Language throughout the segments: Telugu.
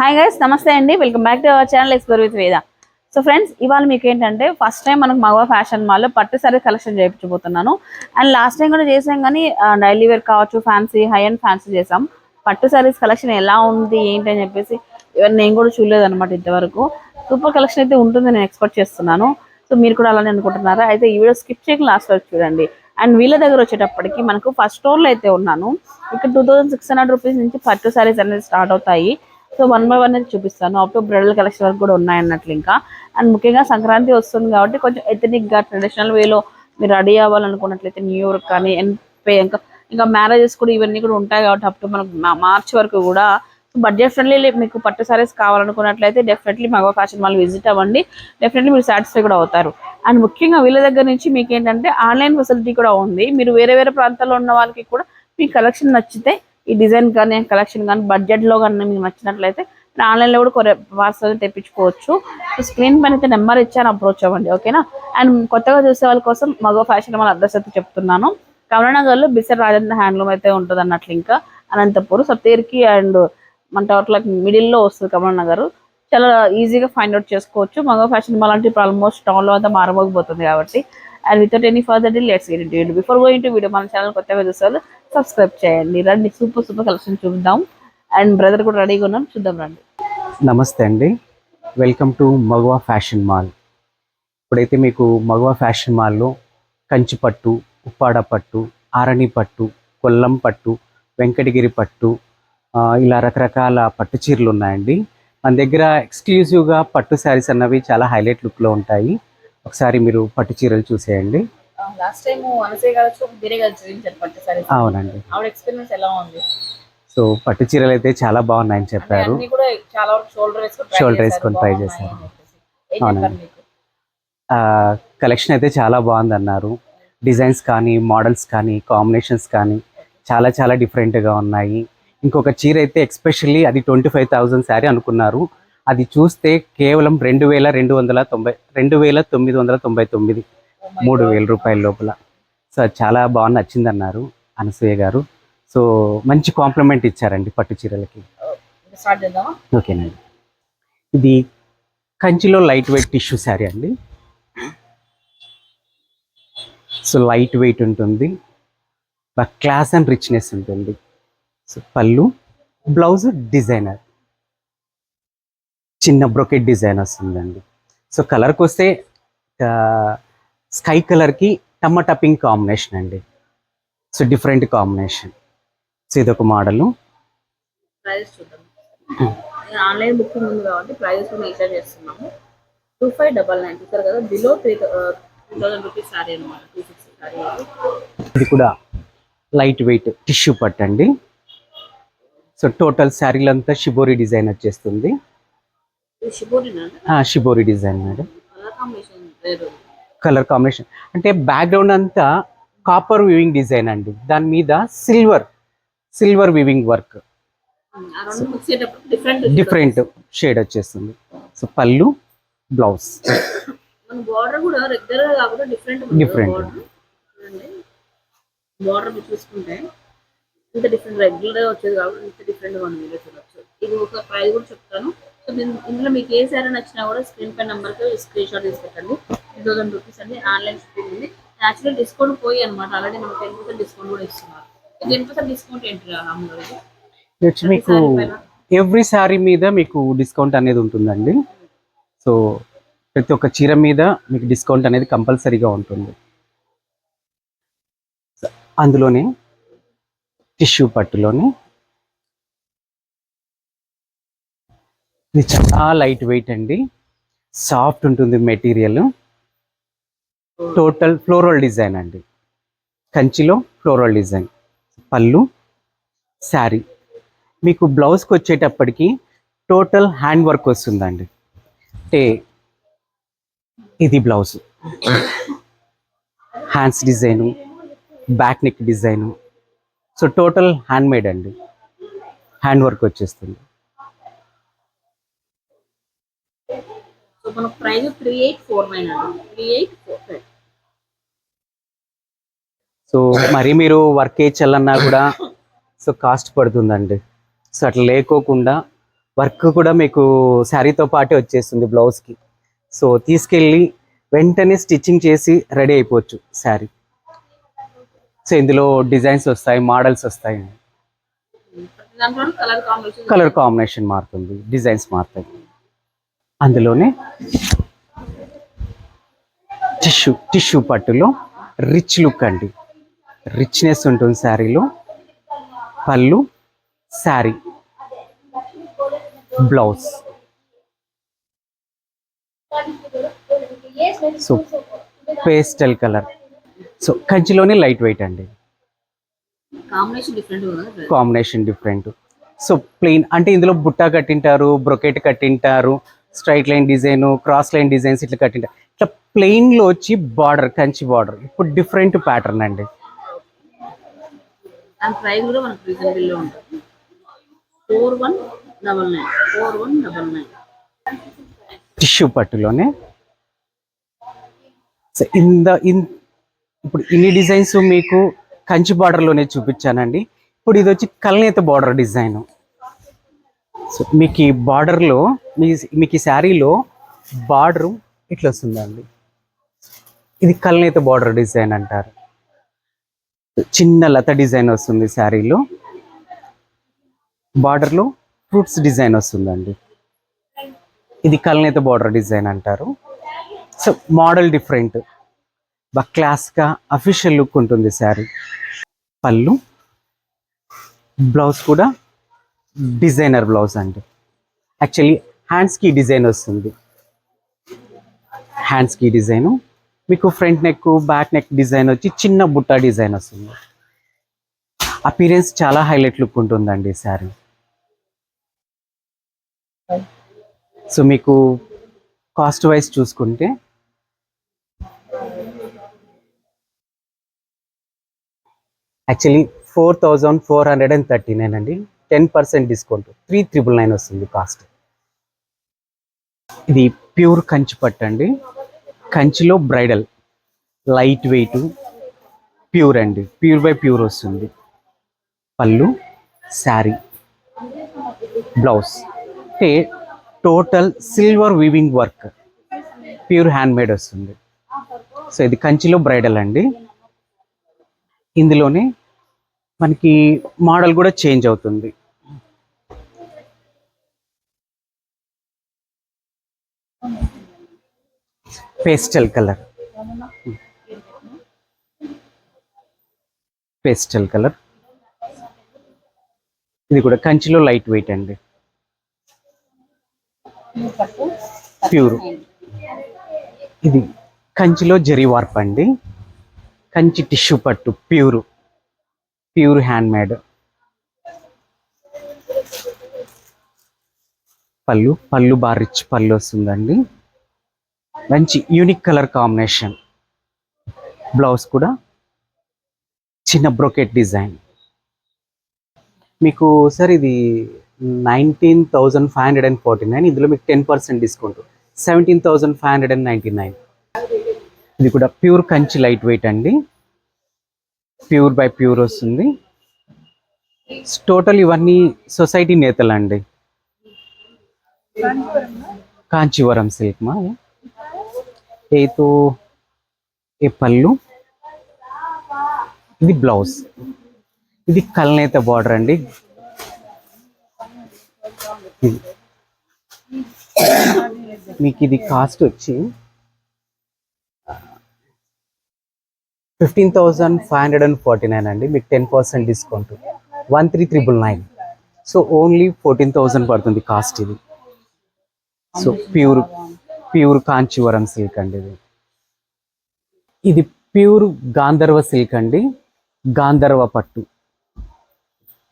హాయ్ గైస్ నమస్తే అండి. Welcome back to our channel explore with Veda so friends ఇవాళ మీకు ఏంటంటే ఫస్ట్ టైం మనకు మగవా ఫ్యాషన్ మాల్లో పట్టు సారీ కలెక్షన్ చేయించబోతున్నాను. అండ్ లాస్ట్ టైం కూడా చేసాం కానీ డైలీ వేర్ కావచ్చు ఫ్యాన్సీ హై అండ్ ఫ్యాన్సీ చేసాం పట్టు సారీస్ కలెక్షన్ ఎలా ఉంది ఏంటి అని చెప్పేసి ఇవన్నీ నేను కూడా చూడలేదు అనమాట ఇంతవరకు. సూపర్ కలెక్షన్ అయితే ఉంటుంది నేను ఎక్స్పెక్ట్ చేస్తున్నాను. సో మీరు కూడా అలానే అనుకుంటున్నారా? అయితే ఈ వీడియో స్కిప్ చేయక లాస్ట్ వరకు చూడండి. అండ్ వీళ్ళ దగ్గర వచ్చేటప్పటికి మనకు ఫస్ట్ స్టోర్లో అయితే ఉన్నాను. ఇక్కడ two thousand six hundred rupees నుంచి పట్టు సారీస్ అనేది స్టార్ట్ అవుతాయి. సో వన్ బై వన్ అయితే చూపిస్తాను. అప్ టు బ్రైడల్ కలెక్షన్ వరకు కూడా ఉన్నాయి అన్నట్లు ఇంకా. అండ్ ముఖ్యంగా సంక్రాంతి వస్తుంది కాబట్టి కొంచెం ఎథనిక్గా ట్రెడిషనల్ వేలో మీరు రెడీ అవ్వాలనుకున్నట్లయితే న్యూ ఇయర్ కానీ and ఇంకా ఇంకా మ్యారేజెస్ కూడా ఇవన్నీ కూడా ఉంటాయి కాబట్టి అప్ టు మనకు మార్చ్ వరకు కూడా. బడ్జెట్ ఫ్రెండ్లీ మీకు పట్టు సారీస్ కావాలనుకున్నట్లయితే డెఫినెట్లీ మగవ ఫ్యాషన్ వాళ్ళు విజిట్ అవ్వండి. డెఫినెట్లీ మీరు సాటిస్ఫై కూడా అవుతారు. అండ్ ముఖ్యంగా వీళ్ళ దగ్గర నుంచి మీకు ఏంటంటే ఆన్లైన్ ఫెసిలిటీ కూడా ఉంది. మీరు వేరే వేరే ప్రాంతాల్లో ఉన్న వాళ్ళకి కూడా మీ కలెక్షన్ నచ్చితే ఈ డిజైన్ కానీ కలెక్షన్ కానీ బడ్జెట్లో కానీ మీకు నచ్చినట్లయితే మీరు ఆన్లైన్లో కూడా కొరే పార్సల్ తెప్పించుకోవచ్చు. స్క్రీన్ పైన అయితే నెంబర్ ఇచ్చాను అప్రోచ్ అవ్వండి ఓకేనా? అండ్ కొత్తగా చూసే వాళ్ళ కోసం మగో ఫ్యాషన్ వాళ్ళ అడ్రస్ అయితే చెప్తున్నాను. కమలనగర్లో బిసర్ రాజేంద్ర హ్యాండ్లూమ్ అయితే ఉంటుంది అన్నట్లు ఇంకా అనంతపూర్ సప్తేర్కి అండ్ మన టవర్లకి మిడిల్లో వస్తుంది కమలనగర్. చాలా ఈజీగా ఫైండ్ అవుట్ చేసుకోవచ్చు. మగ ఫ్యాషన్ మాల్ అంటే ఇప్పుడు ఆల్మోస్ట్ టౌన్లో అంతా మారబోకపోతుంది కాబట్టి. And without any further delay let's get into before going to video మన ఛానల్ కొత్తగా చూసారు సబ్స్క్రైబ్ చేయండి. రండి సూపర్ సూపర్ కలెక్షన్ చూద్దాం. అండ్ బ్రదర్ కూడా రెడీగా ఉన్నాం చూద్దాం రండి. నమస్తే అండి. Welcome to Magava fashion mall ఇప్పుడైతే మీకు మగవా ఫ్యాషన్ మాల్లో కంచి పట్టు ఉప్పాడ పట్టు ఆరణి పట్టు కొల్లం పట్టు వెంకటగిరి పట్టు ఇలా రకరకాల పట్టు చీరలు ఉన్నాయండి. మన దగ్గర ఎక్స్క్లూజివ్గా పట్టు శారీస్ అన్నవి చాలా హైలైట్ లుక్లో ఉంటాయి. ఒకసారి మీరు పట్టు చీరలు చూసేయండి. లాస్ట్ టైం అనసే గారు వేరే గారు చూపించారు పట్టు సారీ అవునండి. ఆవిడ ఎక్స్పీరియన్స్ ఎలా ఉంది? సో పట్టు చీరలు అయితే చాలా బాగున్నాయని చెప్పారు. అన్ని కూడా చాలా వరకు షోల్డర్ వేసుకొని try చేశారు. అవునండి. కలెక్షన్ అయితే చాలా బాగుంది అన్నారు డిజైన్స్ కానీ మోడల్స్ కానీ కాంబినేషన్స్ కానీ చాలా చాలా డిఫరెంట్గా ఉన్నాయి. ఇంకొక చీర అయితే ఎక్స్పెషల్లీ అది ట్వంటీ ఫైవ్ థౌజండ్ శారీ అనుకున్నారు. అది చూస్తే కేవలం రెండు వేల రెండు వందల తొంభై రెండు వేల తొమ్మిది వందల తొంభై తొమ్మిది. మూడు వేల రూపాయల లోపల. సో చాలా బాగా నచ్చింది అన్నారు అనసూయ గారు. సో మంచి కాంప్లిమెంట్ ఇచ్చారండి పట్టు చీరలకి. ఓకేనండి. ఇది కంచిలో లైట్ వెయిట్ టిష్యూ శారీ అండి. సో లైట్ వెయిట్ ఉంటుంది. బాగా క్లాస్ అండ్ రిచ్నెస్ ఉంటుంది. సో పళ్ళు బ్లౌజ్ డిజైనర్. చిన్న బ్రొకెట్ డిజైన్ వస్తుందండి సో కలర్కి వస్తే స్కై కలర్కి టమాటా పింక్ కాంబినేషన్ అండి. So different combination. సో ఇదొక మోడలు. ప్రైజెస్ చూద్దాం. ఆన్లైన్ బుకింగ్ ఉంది కాబట్టి ప్రైజెస్ కూడా మెన్షన్ చేస్తున్నాము. టూ ఫైవ్ డబల్ నైన్ చూసారు కదా below three two thousand rupees sari అనమాట టూ సిక్స్టీ సారీ ఇది కూడా లైట్ వెయిట్ టిష్యూ పట్టు అండి. సో టోటల్ శారీలంతా షిబోరి డిజైన్ వచ్చేస్తుంది. ఇది షిబోరినా ఆ, shibori design madam. Colour combination. అంటే బ్యాక్గ్రౌండ్ అంతా కాపర్ వివింగ్ డిజైన్ అండి. దాని మీద silver silver weaving work different different shade వచ్చేస్తుంది. సో పళ్ళు బ్లౌజ్ మన బార్డర్ కూడా రెగ్యులర్గా కాకుండా డిఫరెంట్. బార్డర్ చూసుకుంటే ఇంత డిఫరెంట్ రెగ్యులర్ వచ్చేది కాబట్టి ఇంత డిఫరెంట్గా మనం వీడియో చూడొచ్చు. ఇది ఒక ప్రైస్ కూడా చెప్తాను. సో ఇందులో మీకు ఏ సారీ నచ్చినా కూడా స్క్రీన్ పై నెంబర్కి స్క్రీన్ షాట్ తీసి పెట్టండి. టూ థౌసండ్ రూపీస్ అండి ఆన్లైన్ షాపింగ్ ఉంది. యాక్చువల్లీ డిస్కౌంట్ పోయి అనమాట ఆల్రెడీ మనకు టెన్ పర్సెంట్ డిస్కౌంట్ కూడా ఇస్తున్నారు. టెన్ పర్సెంట్ డిస్కౌంట్ ఏంటి అమ్మగారు మీకు ఎవ్రీ శారీ మీద మీకు డిస్కౌంట్ అనేది ఉంటుందండి. సో ప్రతి ఒక్క చీర మీద మీకు డిస్కౌంట్ అనేది కంపల్సరీగా ఉంటుంది. అందులోనే టిష్యూ పట్టులోని ఇది చాలా లైట్ వెయిట్ అండి. సాఫ్ట్ ఉంటుంది మెటీరియల్ టోటల్ ఫ్లోరల్ డిజైన్ అండి. కంచిలో ఫ్లోరల్ డిజైన్. పళ్ళు శారీ. మీకు బ్లౌజ్కి వచ్చేటప్పటికి టోటల్ హ్యాండ్ వర్క్ వస్తుందండి. అంటే ఇది blouse. Hands design back neck design. So total hand made అండి. హ్యాండ్ వర్క్ వచ్చేస్తుంది. సో మనకు price three eight four nine అండి. Three eight four five so మరి మీరు వర్క్ చేయాలన్నా కూడా సో కాస్ట్ పడుతుందండి. సో అట్లా లేకోకుండా వర్క్ కూడా మీకు శారీతో పాటే వచ్చేస్తుంది బ్లౌజ్కి సో తీసుకెళ్ళి వెంటనే స్టిచ్చింగ్ చేసి రెడీ అయిపోవచ్చు శారీ సో ఇందులో డిజైన్స్ వస్తాయి మోడల్స్ వస్తాయి కలర్ కాంబినేషన్ మారుతుంది డిజైన్స్ మారుతాయి. అందులోనే టిష్యూ టిష్యూ పట్టులో రిచ్ లుక్ అండి. రిచ్నెస్ ఉంటుంది శారీలో. పళ్ళు sari. Blouse so pastel colour so కంచిలోనే light weight అండి. కాంబినేషన్ డిఫరెంట్ కదా కాంబినేషన్ డిఫరెంట్ సో ప్లెయిన్ అంటే ఇందులో బుట్ట కట్టింటారు brocade కట్టింటారు straight line design cross line designs ఇట్లా కట్టింటారు. ఇట్లా plain లో వచ్చి బార్డర్ కంచి బార్డర్ ఇప్పుడు డిఫరెంట్ ప్యాటర్న్ అండి. దాని ప్రైస్ కూడా మనకు రీజనబుల్లో ఉంటుంది. Four one double nine four one double nine tissue పట్టులోనే. So ఇంద ఇన్ ఇప్పుడు ఇన్ని డిజైన్స్ మీకు కంచి బార్డర్లోనే చూపించానండి. ఇప్పుడు ఇది వచ్చి కల్నేత బార్డర్ డిజైన్ సో మీకు ఈ బార్డర్లో మీ మీకు ఈ శారీలో బార్డర్ ఇట్లా వస్తుందండి. ఇది కల్నేత బార్డర్ డిజైన్ అంటారు. చిన్న లత డిజైన్ వస్తుంది శారీలో. బార్డర్లో ఫ్రూట్స్ డిజైన్ వస్తుందండి. ఇది కల్నేత బార్డర్ డిజైన్ అంటారు. సో మోడల్ డిఫరెంట్ బాగా క్లాస్గా అఫీషియల్ లుక్ ఉంటుంది శారీ. పళ్ళు. బ్లౌజ్ కూడా డిజైనర్ బ్లౌజ్ అండి. యాక్చువల్లీ హ్యాండ్స్కి డిజైన్ వస్తుంది. హ్యాండ్స్కి డిజైన్. మీకు front neck back neck design వచ్చి చిన్న బుట్ట డిజైన్ వస్తుంది. అపీరెన్స్ చాలా హైలైట్ లుక్ ఉంటుందండి శారీ సో మీకు కాస్ట్ వైజ్ చూసుకుంటే actually four thousand four hundred and thirty nine అండి. Ten percent discount three triple nine వస్తుంది కాస్ట్ ఇది ప్యూర్ కంచి పట్టు అండి కంచిలో బ్రైడల్ లైట్ వెయిట్ ప్యూర్ అండి. ప్యూర్ బై ప్యూర్ వస్తుంది. పళ్ళు శారీ బ్లౌజ్. అంటే total silver weaving work. Pure hand made వస్తుంది. సో ఇది కంచిలో బ్రైడల్ అండి. ఇందులోనే మనకి మోడల్ కూడా చేంజ్ అవుతుంది. పేస్టల్ కలర్ పేస్టల్ కలర్ ఇది కూడా కంచిలో లైట్ వెయిట్ అండి. ప్యూర్ ఇది కంచిలో జరీ వార్ప్ అండి. కంచి టిష్యూ పట్టు ప్యూర్ ప్యూర్ హ్యాండ్ మేడ్ పళ్ళు పళ్ళు బాగా రిచ్ పళ్ళు వస్తుందండి. మంచి యూనిక్ కలర్ కాంబినేషన్ బ్లౌజ్ కూడా చిన్న బ్రోకెట్ డిజైన్ మీకు సార్ ఇది nineteen thousand five hundred and forty nine ఇందులో మీకు ten percent discount seventeen thousand five hundred and ninety nine ఇది కూడా ప్యూర్ కంచి లైట్ వెయిట్ అండి. ప్యూర్ బై ప్యూర్ వస్తుంది. టోటల్ ఇవన్నీ సొసైటీ నేతలండి. కాంచీవరం సిల్క్ మా ఏ తో ఏ పళ్ళు? ఇది బ్లౌజ్. ఇది కల్నేత బార్డర్ అండి. మీకు ఇది కాస్ట్ వచ్చి fifteen thousand five hundred and forty nine అండి. మీకు ten percent discount one three triple nine so only fourteen thousand పడుతుంది కాస్ట్ ఇది. So pure pure Kanjeevaram silk అండి ఇది. ఇది ప్యూర్ గాంధర్వ సిల్క్ అండి. గాంధర్వ పట్టు.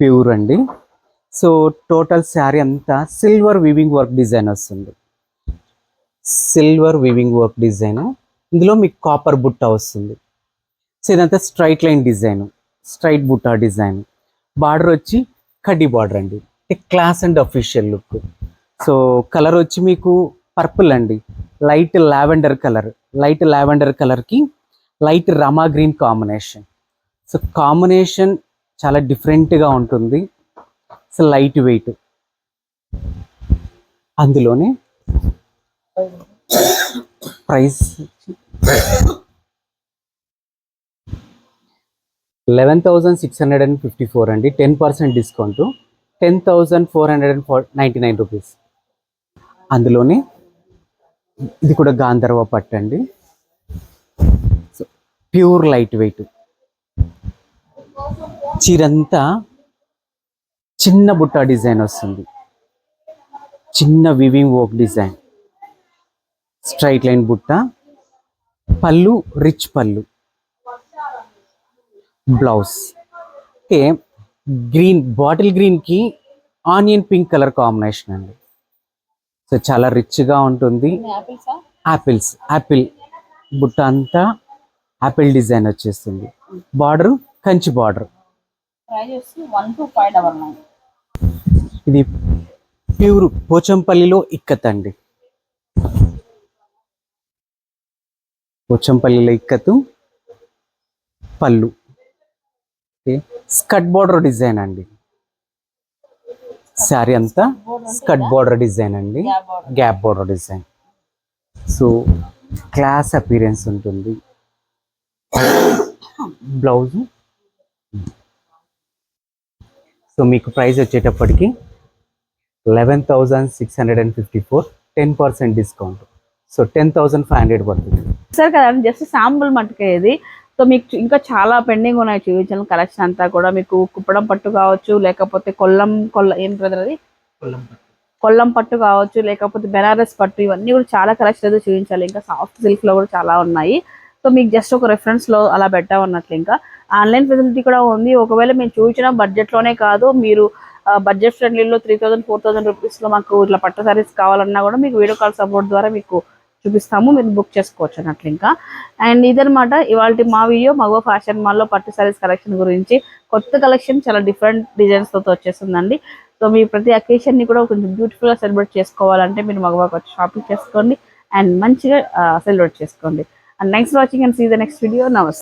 ప్యూర్ అండి. సో టోటల్ శారీ అంతా సిల్వర్ వివింగ్ వర్క్ డిజైన్ వస్తుంది. Silver weaving work design. ఇందులో మీకు కాపర్ బుట్ట వస్తుంది. సో ఇదంతా స్ట్రైట్ లైన్ డిజైన్. స్ట్రైట్ బుట్ట డిజైన్. బార్డర్ వచ్చి కడ్డీ బార్డర్ అండి. Class and official look. So colour వచ్చి మీకు పర్పుల్ అండి. Light lavender colour. Light lavender కలర్కి లైట్ రమా గ్రీన్ కాంబినేషన్. సో కాంబినేషన్ చాలా డిఫరెంట్గా ఉంటుంది. So light weight. అందులోనే price eleven thousand six hundred and fifty four అండి. Ten percent discount. Ten thousand four hundred and four ninety nine rupees. అందులోనే ఇది కూడా గాంధర్వ పట్టు అండి. Pure light weight. చీరంతా చిన్న బుట్ట డిజైన్ వస్తుంది. చిన్న weaving work design straight line బుట్ట. పళ్ళు రిచ్ పళ్ళు. బ్లౌజ్ ఓకే గ్రీన్ బాటిల్ గ్రీన్కి ఆనియన్ పింక్ కలర్ కాంబినేషన్ అండి. సో చాలా రిచ్గా ఉంటుంది. యాపిల్స్ యాపిల్ బుట్ట అంతా యాపిల్ డిజైన్ వచ్చేస్తుంది. బార్డర్ కంచి బార్డర్ ఇది ప్యూర్ పోచంపల్లిలో ఇక్కత్ అండి. పోచంపల్లిలో ఇక్కతు పళ్ళు. స్కట్ బార్డర్ డిజైన్ అండి. శారీ అంతా స్కట్ బార్డర్ డిజైన్ అండి. Gap border design. So class appearance ఉంటుంది. బ్లౌజ్. సో మీకు ప్రైస్ వచ్చేటప్పటికి eleven thousand six hundred and fifty four ten percent discount. So ten thousand five hundred పడుతుంది. సరే కదండి జస్ట్ శాంపుల్ మట్టుకే ఇది. సో మీకు ఇంకా చాలా పెండింగ్ ఉన్నాయి చూపించిన కలెక్షన్ అంతా కూడా. మీకు కుప్పడం పట్టు కావచ్చు లేకపోతే కొల్లం కొల్ల ఏం బ్రదర్ అది? కొల్లం పట్టు. కావచ్చు లేకపోతే బెనారస్ పట్టు ఇవన్నీ కూడా చాలా కలెక్షన్ అయితే చూపించాలి. ఇంకా సాఫ్ట్ సిల్క్లో కూడా చాలా ఉన్నాయి. సో మీకు జస్ట్ ఒక రెఫరెన్స్లో అలా పెట్టామన్నట్లు ఇంకా. ఆన్లైన్ ఫెసిలిటీ కూడా ఉంది. ఒకవేళ మేము చూపించిన బడ్జెట్లోనే కాదు మీరు బడ్జెట్ ఫ్రెండ్లీలో త్రీ థౌసండ్ ఫోర్ థౌసండ్ రూపీస్లో మాకు ఇట్లా పట్టు సారీస్ కావాలన్నా కూడా మీకు వీడియో కాల్ సపోర్ట్ ద్వారా మీకు చూపిస్తాము. మీరు బుక్ చేసుకోవచ్చు అన్నట్లు ఇంకా. అండ్ ఇదనమాట ఇవాళ మా వీడియో మగవ ఫ్యాషన్ మాల్లో పట్టు సారీస్ కలెక్షన్ గురించి. కొత్త కలెక్షన్ చాలా డిఫరెంట్ డిజైన్స్తో వచ్చేస్తుందండి. సో మీ ప్రతి అకేషన్ని కూడా కొంచెం బ్యూటిఫుల్గా సెలబ్రేట్ చేసుకోవాలంటే మీరు మగవాకి వచ్చి షాపింగ్ చేసుకోండి. అండ్ మంచిగా సెలబ్రేట్ చేసుకోండి. And next watching and see the next video నమస్తే